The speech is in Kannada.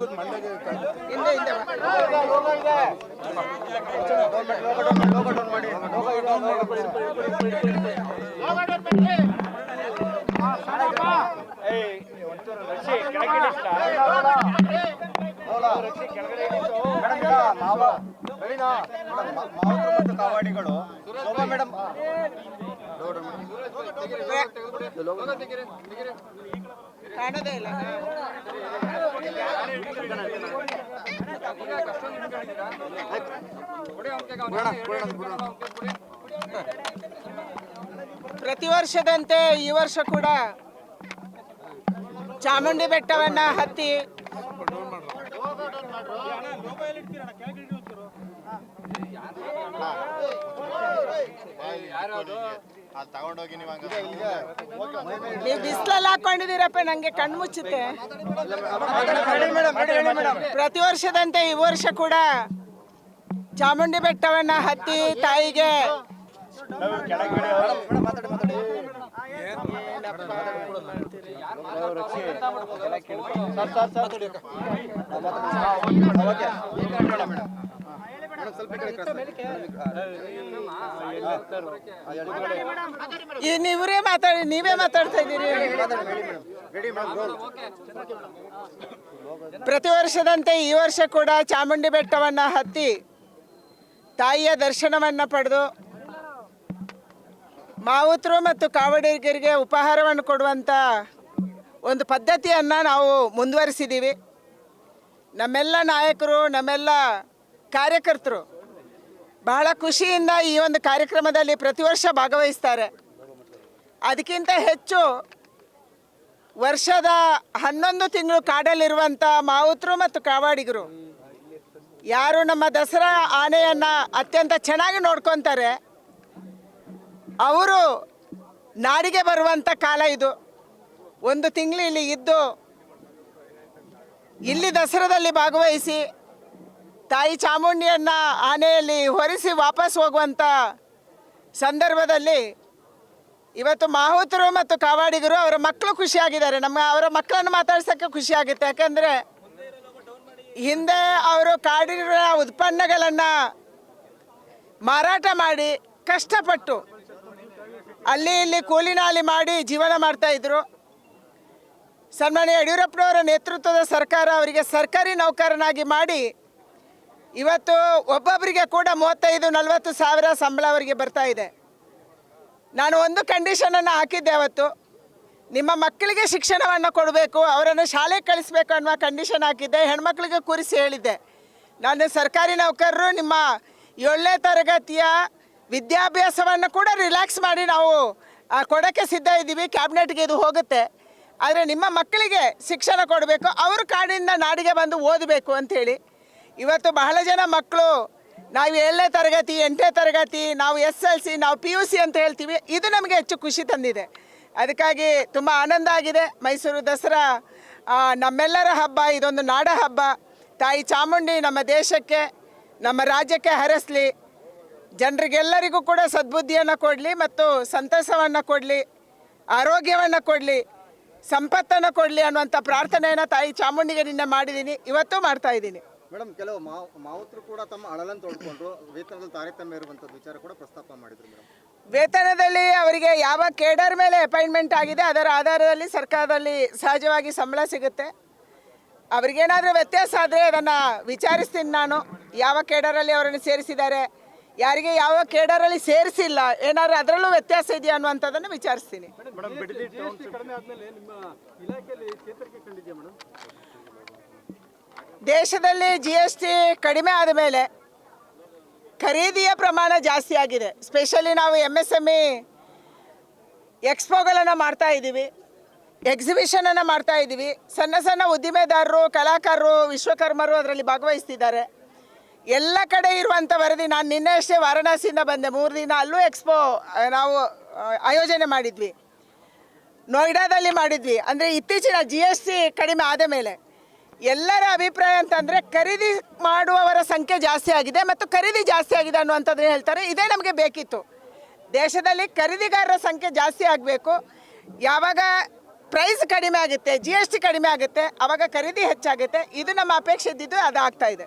ಹಿಂದೆ ಹಿಂದೆ ಬಾ. ಕಾವಾಡಿಗಳು ಶೋಭಾ ಮೇಡಮ್ ಕಾಣೋದೇ ಇಲ್ಲ ಪ್ರತಿ ವರ್ಷದಂತೆ ಈ ವರ್ಷ ಕೂಡ ಚಾಮುಂಡಿ ಬೆಟ್ಟವನ್ನ ಹತ್ತಿ ಅಲ್ಲಿ ತಗೊಂಡೋಗಿ ನೀವು ಬಿಸಿಲಲ್ಲಿ ಹಾಕೊಂಡಿದ್ದೀರಪ್ಪ ನಂಗೆ ಕಣ್ಣು ಮುಚ್ಚುತ್ತೆ. ಪ್ರತಿ ವರ್ಷದಂತೆ ಈ ವರ್ಷ ಕೂಡ ಚಾಮುಂಡಿ ಬೆಟ್ಟವನ್ನ ಹತ್ತಿ ತಾಯಿಗೆ ನೀವರೇ ಮಾತಾಡಿ, ನೀವೇ ಮಾತಾಡ್ತಾ ಇದ್ದೀರಿ ಪ್ರತಿ ವರ್ಷದಂತೆ ಈ ವರ್ಷ ಕೂಡ ಚಾಮುಂಡಿ ಬೆಟ್ಟವನ್ನ ಹತ್ತಿ ತಾಯಿಯ ದರ್ಶನವನ್ನ ಪಡೆದು ಮಾವುತರು ಮತ್ತು ಕಾವಡಿಗರಿಗೆ ಉಪಹಾರವನ್ನು ಕೊಡುವಂಥ ಒಂದು ಪದ್ಧತಿಯನ್ನು ನಾವು ಮುಂದುವರಿಸಿದ್ದೀವಿ ನಮ್ಮೆಲ್ಲ ನಾಯಕರು, ನಮ್ಮೆಲ್ಲ ಕಾರ್ಯಕರ್ತರು ಬಹಳ ಖುಷಿಯಿಂದ ಈ ಒಂದು ಕಾರ್ಯಕ್ರಮದಲ್ಲಿ ಪ್ರತಿ ವರ್ಷ ಭಾಗವಹಿಸ್ತಾರೆ. ಅದಕ್ಕಿಂತ ಹೆಚ್ಚು ವರ್ಷದ ಹನ್ನೊಂದು ತಿಂಗಳು ಕಾಡಲ್ಲಿರುವಂಥ ಮಾವುತರು ಮತ್ತು ಕಾವಾಡಿಗರು. ಯಾರು ನಮ್ಮ ದಸರಾ ಆನೆಯನ್ನು ಅತ್ಯಂತ ಚೆನ್ನಾಗಿ ನೋಡ್ಕೊತಾರೆ. ಅವರು ನಾಡಿಗೆ ಬರುವಂಥ ಕಾಲ ಇದು. ಒಂದು ತಿಂಗಳು ಇಲ್ಲಿ ಇದ್ದು ಇಲ್ಲಿ ದಸರಾದಲ್ಲಿ ಭಾಗವಹಿಸಿ ತಾಯಿ ಚಾಮುಂಡಿಯನ್ನ ಆನೆಯಲ್ಲಿ ಹೊರಿಸಿ ವಾಪಸ್ ಹೋಗುವಂಥ ಸಂದರ್ಭದಲ್ಲಿ ಇವತ್ತು ಮಾಹುತರು ಮತ್ತು ಕಾವಾಡಿಗರು ಅವರ ಮಕ್ಕಳು ಖುಷಿಯಾಗಿದ್ದಾರೆ. ನಮ್ಮ ಅವರ ಮಕ್ಕಳನ್ನು ಮಾತಾಡ್ಸೋಕ್ಕೆ ಖುಷಿ ಆಗುತ್ತೆ ಯಾಕಂದರೆ ಹಿಂದೆ ಅವರು ಕಾಡಿನ ಉತ್ಪನ್ನಗಳನ್ನು ಮಾರಾಟ ಮಾಡಿ ಕಷ್ಟಪಟ್ಟು ಅಲ್ಲಿ ಇಲ್ಲಿ ಕೂಲಿನಾಲಿ ಮಾಡಿ ಜೀವನ ಮಾಡ್ತಾ ಇದ್ರು. ಸನ್ಮಾನ್ಯ ಯಡಿಯೂರಪ್ಪನವರ ನೇತೃತ್ವದ ಸರ್ಕಾರ ಅವರಿಗೆ ಸರ್ಕಾರಿ ನೌಕರನಾಗಿ ಮಾಡಿ ಇವತ್ತು ಒಬ್ಬೊಬ್ಬರಿಗೆ ಕೂಡ ಮೂವತ್ತೈದು, ನಲವತ್ತು ಸಾವಿರ ಸಂಬಳ ಅವರಿಗೆ ಬರ್ತಾ ಇದೆ. ನಾನು ಒಂದು ಕಂಡೀಷನನ್ನು ಹಾಕಿದ್ದೆ ಅವತ್ತು. ನಿಮ್ಮ ಮಕ್ಕಳಿಗೆ ಶಿಕ್ಷಣವನ್ನು ಕೊಡಬೇಕು, ಅವರನ್ನು ಶಾಲೆಗೆ ಕಳಿಸ್ಬೇಕು ಅನ್ನುವ ಕಂಡೀಷನ್ ಹಾಕಿದ್ದೆ, ಹೆಣ್ಮಕ್ಳಿಗೆ ಕೂರಿಸಿ ಹೇಳಿದ್ದೆ. ನಾನು ಸರ್ಕಾರಿ ನೌಕರರು, ನಿಮ್ಮ ಏಳನೇ ತರಗತಿಯ ವಿದ್ಯಾಭ್ಯಾಸವನ್ನು ಕೂಡ ರಿಲ್ಯಾಕ್ಸ್ ಮಾಡಿ ನಾವು ಕೊಡೋಕ್ಕೆ ಸಿದ್ಧ ಇದ್ದೀವಿ ಕ್ಯಾಬಿನೆಟ್ಗೆ ಇದು ಹೋಗುತ್ತೆ. ಆದರೆ ನಿಮ್ಮ ಮಕ್ಕಳಿಗೆ ಶಿಕ್ಷಣ ಕೊಡಬೇಕು, ಅವರು ಕಾಡಿಂದ ನಾಡಿಗೆ ಬಂದು ಓದಬೇಕು ಅಂಥೇಳಿ ಇವತ್ತು ಬಹಳ ಜನ ಮಕ್ಕಳು, ನಾವು ಏಳನೇ ತರಗತಿ ಎಂಟನೇ ತರಗತಿ, ನಾವು ಎಸ್ ಎಲ್ ಸಿ, ನಾವು ಪಿ ಯು ಸಿ ಅಂತ ಹೇಳ್ತೀವಿ, ಇದು ನಮಗೆ ಹೆಚ್ಚು ಖುಷಿ ತಂದಿದೆ. ಅದಕ್ಕಾಗಿ ತುಂಬ ಆನಂದ ಆಗಿದೆ. ಮೈಸೂರು ದಸರಾ ನಮ್ಮೆಲ್ಲರ ಹಬ್ಬ, ಇದೊಂದು ನಾಡ ಹಬ್ಬ. ತಾಯಿ ಚಾಮುಂಡಿ ನಮ್ಮ ದೇಶಕ್ಕೆ, ನಮ್ಮ ರಾಜ್ಯಕ್ಕೆ ಹರಸಲಿ. ಜನರಿಗೆಲ್ಲರಿಗೂ ಕೂಡ ಸದ್ಬುದ್ಧಿಯನ್ನು ಕೊಡಲಿ ಮತ್ತು ಸಂತಸವನ್ನು ಕೊಡಲಿ, ಆರೋಗ್ಯವನ್ನು ಕೊಡಲಿ, ಸಂಪತ್ತನ್ನು ಕೊಡಲಿ ಅನ್ನುವಂಥ ಪ್ರಾರ್ಥನೆಯನ್ನು ತಾಯಿ ಚಾಮುಂಡಿಗೆ ನಿನ್ನೆ ಮಾಡಿದ್ದೀನಿ. ಇವತ್ತು ಮಾಡ್ತಾ ಇದ್ದೀನಿ. ಮೇಡಮ್ ಕೆಲವು ಮಾವ್ ಮಾವುತರು ಕೂಡ ತಮ್ಮ ಅಳಲನ್ನು ತೊಡ್ಕೊಂಡು ವೇತನದಲ್ಲಿ ತಾರತಮ್ಯ ಇರುವಂಥದ್ದು ವಿಚಾರ ಕೂಡ ಪ್ರಸ್ತಾಪ ಮಾಡಿದ್ರು ಮೇಡಮ್. ವೇತನದಲ್ಲಿ ಅವರಿಗೆ ಯಾವ ಕೇಡರ್ ಮೇಲೆ ಅಪಾಯಿಂಟ್ಮೆಂಟ್ ಆಗಿದೆ ಅದರ ಆಧಾರದಲ್ಲಿ ಸರ್ಕಾರದಲ್ಲಿ ಸಹಜವಾಗಿ ಸಂಬಳ ಸಿಗುತ್ತೆ? ಅವರಿಗೇನಾದರೂ ವ್ಯತ್ಯಾಸ ಆದರೆ ಅದನ್ನು ವಿಚಾರಿಸ್ತೀನಿ ನಾನು. ಯಾವ ಕೇಡರಲ್ಲಿ ಅವರನ್ನು ಸೇರಿಸಿದ್ದಾರೆ? ಯಾರಿಗೆ ಯಾವ ಕೇಡರಲ್ಲಿ ಸೇರಿಸಿಲ್ಲ? ಏನಾದರೂ ಅದರಲ್ಲೂ ವ್ಯತ್ಯಾಸ ಇದೆಯಾ ಅನ್ನುವಂಥದ್ದನ್ನು ವಿಚಾರಿಸ್ತೀನಿ ಕಡಿಮೆ ಆದ್ಮೇಲೆ ನಿಮ್ಮ ಇಲಾಖೆಯಲ್ಲಿ ಚೇತರಿಕೆ ಕಂಡಿದೆಯಾ ಮೇಡಮ್ ದೇಶದಲ್ಲಿ ಜಿ ಎಸ್ ಟಿ ಕಡಿಮೆ ಆದ ಮೇಲೆ ಖರೀದಿಯ ಪ್ರಮಾಣ ಜಾಸ್ತಿ ಆಗಿದೆ. ಸ್ಪೆಷಲಿ ನಾವು ಎಂ ಎಸ್ ಎಂ ಇ ಎಕ್ಸ್ಪೋಗಳನ್ನು ಮಾಡ್ತಾ ಇದ್ದೀವಿ. ಎಕ್ಸಿಬಿಷನನ್ನು ಮಾಡ್ತಾ ಇದ್ದೀವಿ. ಸಣ್ಣ ಸಣ್ಣ ಉದ್ದಿಮೆದಾರರು, ಕಲಾಕಾರರು, ವಿಶ್ವಕರ್ಮರು ಅದರಲ್ಲಿ ಭಾಗವಹಿಸ್ತಿದ್ದಾರೆ. ಎಲ್ಲ ಕಡೆ ಇರುವಂಥ ವರದಿ ನಾನು ನಿನ್ನೆ ಅಷ್ಟೇ ವಾರಣಾಸಿಯಿಂದ ಬಂದೆ. ಮೂರು ದಿನ ಅಲ್ಲೂ ಎಕ್ಸ್ಪೋ ನಾವು ಆಯೋಜನೆ ಮಾಡಿದ್ವಿ. ನೋಯ್ಡಾದಲ್ಲಿ ಮಾಡಿದ್ವಿ. ಅಂದರೆ ಇತ್ತೀಚಿನ ಜಿ ಎಸ್ ಟಿ ಕಡಿಮೆ ಆದ ಮೇಲೆ. ಎಲ್ಲರ ಅಭಿಪ್ರಾಯ ಅಂತಂದರೆ ಖರೀದಿ ಮಾಡುವವರ ಸಂಖ್ಯೆ ಜಾಸ್ತಿ ಆಗಿದೆ ಮತ್ತು ಖರೀದಿ ಜಾಸ್ತಿ ಆಗಿದೆ ಅನ್ನುವಂಥದ್ದನ್ನು ಹೇಳ್ತಾರೆ. ಇದೇ ನಮಗೆ ಬೇಕಿತ್ತು. ದೇಶದಲ್ಲಿ ಖರೀದಿಗಾರರ ಸಂಖ್ಯೆ ಜಾಸ್ತಿ ಆಗಬೇಕು. ಯಾವಾಗ ಪ್ರೈಸ್ ಕಡಿಮೆ ಆಗುತ್ತೆ ಜಿ ಎಸ್ ಟಿ ಕಡಿಮೆ ಆಗುತ್ತೆ ಆವಾಗ ಖರೀದಿ ಹೆಚ್ಚಾಗುತ್ತೆ. ಇದು ನಮ್ಮ ಅಪೇಕ್ಷೆ ಇದ್ದಿದ್ದು ಅದು ಆಗ್ತಾ ಇದೆ.